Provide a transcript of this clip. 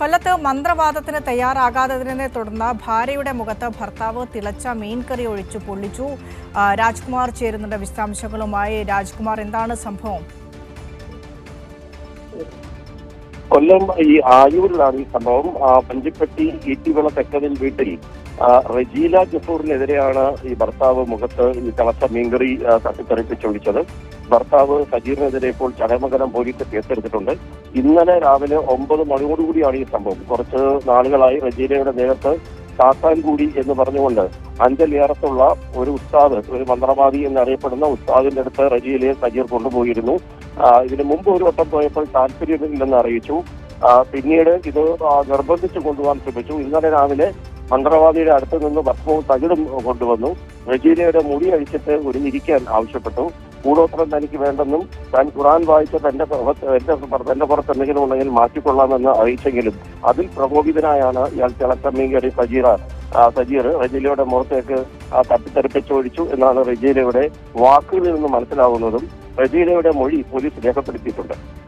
കൊല്ലത്ത് മന്ത്രവാദത്തിന് തയ്യാറാകാത്തതിനെ തുടർന്ന് ഭാര്യയുടെ മുഖത്ത് ഭർത്താവ് തിളച്ച മീൻകറി ഒഴിച്ചു പൊള്ളിച്ചു. രാജ്കുമാർ ചേരുന്നുണ്ട് വിശദാംശങ്ങളുമായി. രാജ്കുമാർ എന്താണ് സംഭവം? കൊല്ലം ഈ ആയൂരിലാണ് ഈ സംഭവം. പഞ്ചിപ്പട്ടി ഈറ്റിവിള തെക്കതിൽ വീട്ടിൽ റജീല ജഫൂറിനെതിരെയാണ് ഈ ഭർത്താവ് മുഖത്ത് ഈ തിളച്ച മീൻകറി തട്ടിത്തെറിപ്പിച്ചൊഴിച്ചത് ഭർത്താവ് സജീറിനെതിരെ ഇപ്പോൾ ചടയമംഗലം പോലീസ് കേസെടുത്തിട്ടുണ്ട്. ഇന്നലെ രാവിലെ ഒമ്പത് മണിയോടുകൂടിയാണ് ഈ സംഭവം. കുറച്ച് നാളുകളായി റജീലയുടെ നേരത്ത് സാത്താൻകൂടി എന്ന് പറഞ്ഞുകൊണ്ട് അഞ്ചലിയറത്തുള്ള ഒരു ഉസ്താദ് ഒരു മന്ത്രവാദി എന്നറിയപ്പെടുന്ന ഉസ്താദിന്റെ അടുത്ത് റജീലയെ സജീർ കൊണ്ടുപോയിരുന്നു. ഇതിനു മുമ്പ് ഒരു വട്ടം പോയപ്പോൾ താല്പര്യമില്ലെന്ന് അറിയിച്ചു. പിന്നീട് ഇത് നിർബന്ധിച്ചു നിർബന്ധിച്ച് കൊണ്ടുപോകാൻ ശ്രമിച്ചു. ഇന്നലെ രാവിലെ മന്ത്രവാദിയുടെ അടുത്ത് നിന്ന് ഭക്ഷണവും തകിടും കൊണ്ടുവന്നു. റജീലയുടെ മുടി അഴിച്ചിട്ട് ഒരുങ്ങിരിക്കാൻ ആവശ്യപ്പെട്ടു. കൂടോത്രം തനിക്ക് വേണ്ടെന്നും താൻ ഖുറാൻ വായിച്ച തന്റെ എന്റെ തന്റെ പുറത്ത് എന്തെങ്കിലും ഉണ്ടെങ്കിൽ മാറ്റിക്കൊള്ളാമെന്ന് അറിയിച്ചെങ്കിലും അതിൽ പ്രകോപിതനായാണ് ഇയാൾ തിളക്കമ്മീങ്കടി സജീറ സജീർ റജീലയുടെ മുഖത്തേക്ക് തട്ടിത്തെറിപ്പിച്ചൊഴിച്ചു എന്നാണ് റജീലയുടെ വാക്കുകളിൽ നിന്ന് മനസ്സിലാവുന്നതും റജീലയുടെ മൊഴി പോലീസ് രേഖപ്പെടുത്തിയിട്ടുണ്ട്.